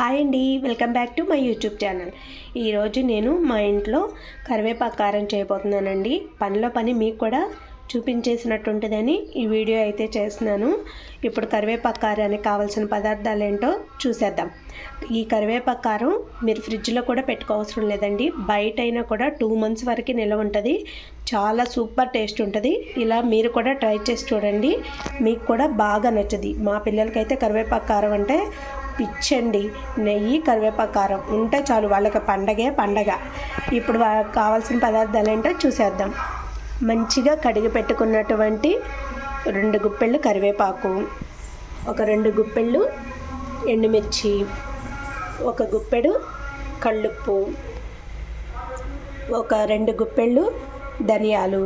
Hi అండి welcome back to my YouTube channel. ఈరోజు నేను మా ఇంట్లో కరివేపాకు కారం చేయబోతున్నానండి. పనిలో పని మీకు కూడా చూపించేసినట్టుంటుందని ఈ వీడియో అయితే చేస్తున్నాను. ఇప్పుడు కరివేపాకు కారానికి కావాల్సిన పదార్థాలు ఏంటో చూసేద్దాం. ఈ కరివేపాకు కారం మీరు ఫ్రిడ్జ్లో కూడా పెట్టుకోవసరం లేదండి. బయట అయినా కూడా టూ మంత్స్ వరకు నిల్వ ఉంటుంది. చాలా సూపర్ టేస్ట్ ఉంటుంది. ఇలా మీరు కూడా ట్రై చేసి చూడండి. మీకు కూడా బాగా నచ్చది మా పిల్లలకైతే కరివేపాకు కారం అంటే పిచ్చండి. నెయ్యి కరివేపాకారం ఉంటే చాలు వాళ్ళకి పండగే పండగ. ఇప్పుడు కావాల్సిన పదార్థాలు ఏంటో చూసేద్దాం. మంచిగా కడిగి పెట్టుకున్నటువంటి రెండు గుప్పెళ్ళు కరివేపాకు ఒక రెండు గుప్పెళ్ళు ఎండుమిర్చి ఒక గుప్పెడు కళ్ళుప్పు ఒక రెండు గుప్పెళ్ళు ధనియాలు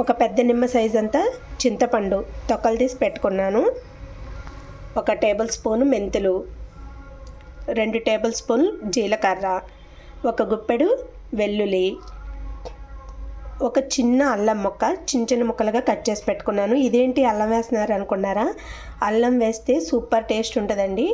ఒక పెద్ద నిమ్మ సైజ్ అంతా చింతపండు తొక్కలు తీసి పెట్టుకున్నాను. ఒక టేబుల్ స్పూను మెంతులు రెండు టేబుల్ స్పూన్ జీలకర్ర ఒక గుప్పెడు వెల్లుల్లి ఒక చిన్న అల్లం మొక్క చిన్న చిన్న ముక్కలుగా కట్ చేసి పెట్టుకున్నాను. ఇదేంటి అల్లం వేస్తున్నారు అనుకున్నారా? అల్లం వేస్తే సూపర్ టేస్ట్ ఉంటుందండి.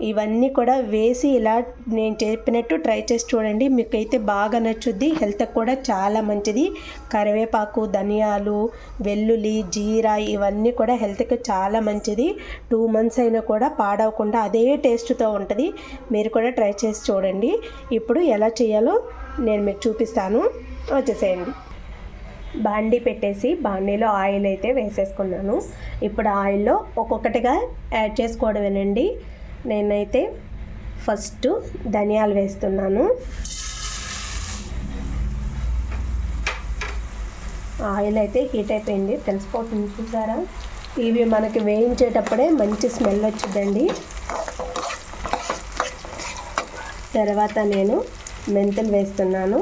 ఇవన్నీ కూడా వేసి ఇలా నేను చెప్పినట్టు ట్రై చేసి చూడండి. మీకైతే బాగా నచ్చుద్ది. హెల్త్కి కూడా చాలా మంచిది. కరివేపాకు ధనియాలు వెల్లుల్లి జీరా ఇవన్నీ కూడా హెల్త్కి చాలా మంచిది. టూ మంత్స్ అయినా కూడా పాడవకుండా అదే టేస్ట్తో ఉంటుంది. మీరు కూడా ట్రై చేసి చూడండి. ఇప్పుడు ఎలా చేయాలో నేను మీకు చూపిస్తాను. వచ్చేసేయండి. బాండీ పెట్టేసి బాండీలో ఆయిల్ అయితే వేసేసుకున్నాను. ఇప్పుడు ఆయిల్లో ఒక్కొక్కటిగా యాడ్ చేసుకోవడమేనండి. నేనైతే ఫస్ట్ ధనియాలు వేస్తున్నాను. ఆయిల్ అయితే హీట్ అయిపోయింది. తెలిసిపోతుంది చూసారా? ఇవి మనకి వేయించేటప్పుడే మంచి స్మెల్ వచ్చిందండి తర్వాత నేను మెంతులు వేస్తున్నాను.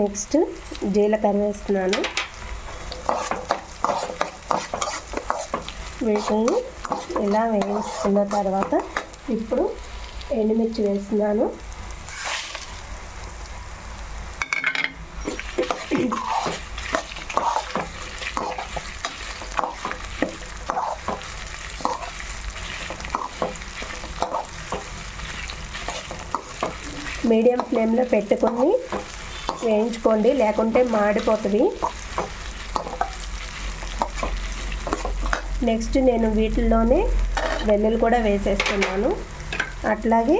నెక్స్ట్ జీలకర్ర వేస్తున్నాను. వీటిని ఇలా వేయించుకున్న తర్వాత ఇప్పుడు ఎండుమిర్చి వేస్తున్నాను. మీడియం ఫ్లేమ్లో పెట్టుకొని వేయించుకోండి లేకుంటే మాడిపోతుంది. నెక్స్ట్ నేను వీటిల్లోనే వెల్లుల్లి కూడా వేసేస్తున్నాను. అట్లాగే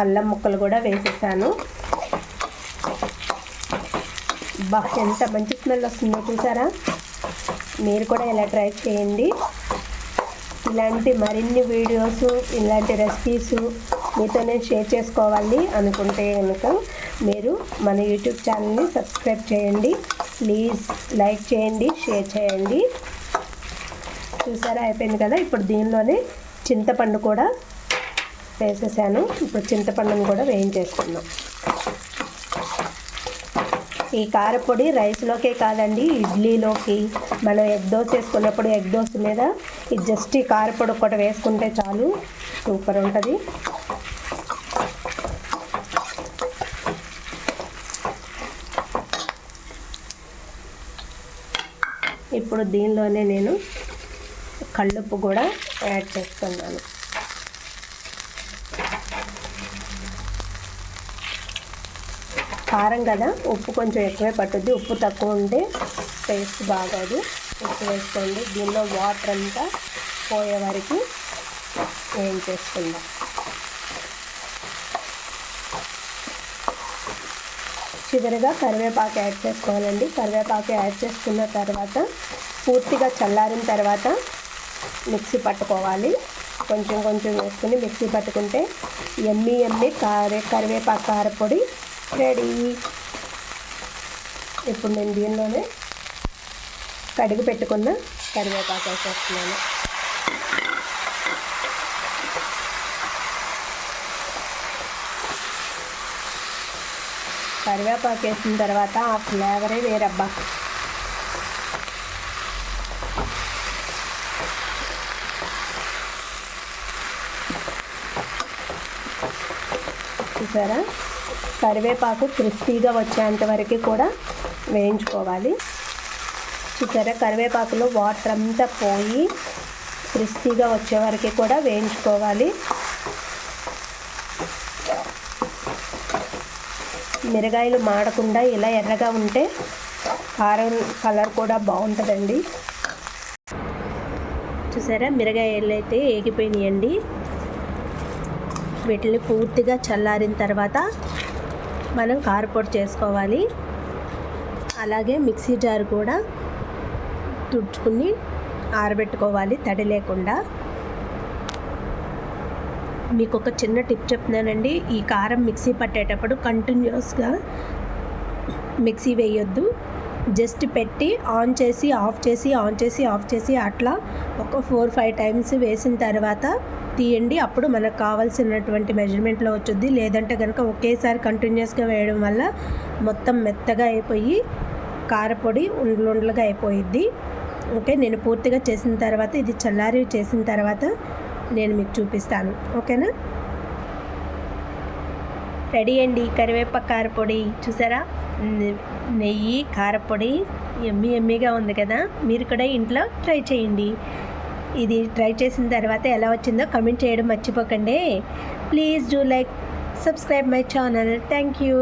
అల్లం ముక్కలు కూడా వేసేసాను. బా ఎంత మంచి స్మెల్ వస్తుందో చూసారా? మీరు కూడా ఇలా ట్రై చేయండి. ఇలాంటి మరిన్ని వీడియోస్ ఇలాంటి రెసిపీస్ మీతో నేను షేర్ చేసుకోవాలి అనుకుంటే కనుక మీరు మన యూట్యూబ్ ఛానల్ని సబ్స్క్రైబ్ చేయండి. ప్లీజ్ లైక్ చేయండి షేర్ చేయండి. చూసారా? అయిపోయింది కదా? ఇప్పుడు దీనిలోనే చింతపండు కూడా వేసేసాను. ఇప్పుడు చింతపండుని కూడా వేయించేసుకుందాం. ఈ కారపొడి రైస్లోకే కాదండి ఇడ్లీలోకి. మనం ఎగ్ దోశ వేసుకున్నప్పుడు ఎగ్ దోశ మీద ఈ జస్ట్ ఈ కారపొడి ఒకటి వేసుకుంటే చాలు. సూపర్ ఉంటుంది. ఇప్పుడు దీనిలోనే నేను కళ్ళుప్పు కూడా యాడ్ చేస్తున్నాను. కారం కదా ఉప్పు కొంచెం ఎక్కువే పట్టుద్ది. ఉప్పు తక్కువ ఉంటే టేస్ట్ బాగోదు. ఉప్పు వేసుకోండి. దీనిలో వాటర్ అంతా పోయే వరకు ఏం చివరిగా కరివేపాకు యాడ్ చేసుకోవాలండి. కరివేపాకు యాడ్ చేసుకున్న తర్వాత పూర్తిగా చల్లారిన తర్వాత మిక్సీ పట్టుకోవాలి. కొంచెం కొంచెం వేసుకుని మిక్సీ పట్టుకుంటే ఎమ్మి ఎమ్మి కారే కరివేపాకు కారపొడి రెడీ. ఇప్పుడు నేను దీనిలోనే కడిగి పెట్టుకున్న కరివేపాకు వేసేస్తున్నాను. కరివేపాకు వేసిన తర్వాత ఆ ఫ్లేవరే వేరబ్బా. చూసారా? కరివేపాకు క్రిస్పీగా వచ్చేంత వరకు కూడా వేయించుకోవాలి. చూసారా? కరివేపాకులో వాటర్ అంతా పోయి క్రిస్పీగా వచ్చే వరకు కూడా వేయించుకోవాలి. మిరగాయలు మాడకుండా ఇలా ఎర్రగా ఉంటే కారం కలర్ కూడా బాగుంటుందండి. చూసారా? మిరగాయలు అయితే ఏగిపోయినాయండి. వీటిని పూర్తిగా చల్లారిన తర్వాత మనం కారపొడి చేసుకోవాలి. అలాగే మిక్సీ జార్ కూడా తుడుచుకుని ఆరబెట్టుకోవాలి తడి లేకుండా. మీకు ఒక చిన్న టిప్ చెప్తున్నానండి. ఈ కారం మిక్సీ పట్టేటప్పుడు కంటిన్యూస్గా మిక్సీ వేయొద్దు. జస్ట్ పెట్టి ఆన్ చేసి ఆఫ్ చేసి ఆన్ చేసి ఆఫ్ చేసి అట్లా ఒక ఫోర్ ఫైవ్ టైమ్స్ వేసిన తర్వాత తీయండి. అప్పుడు మనకు కావాల్సినటువంటి మెజర్మెంట్లో వచ్చుద్ది. లేదంటే కనుక ఒకేసారి కంటిన్యూస్గా వేయడం వల్ల మొత్తం మెత్తగా అయిపోయి కారపొడి ఉండ్లుండ్లుగా అయిపోయిద్ది. ఓకే నేను పూర్తిగా చేసిన తర్వాత ఇది చల్లారి చేసిన తర్వాత నేను మీకు చూపిస్తాను. ఓకేనా? రెడీ అండి. కరివేపాకు కారపొడి చూసారా? నెయ్యి కారపొడి ఎమ్మి ఎమ్మిగా ఉంది కదా. మీరు కూడా ఇంట్లో ట్రై చేయండి. ఇది ట్రై చేసిన తర్వాత ఎలా వచ్చిందో కమెంట్ చేయడం మర్చిపోకండి. Please do like subscribe my channel. Thank you.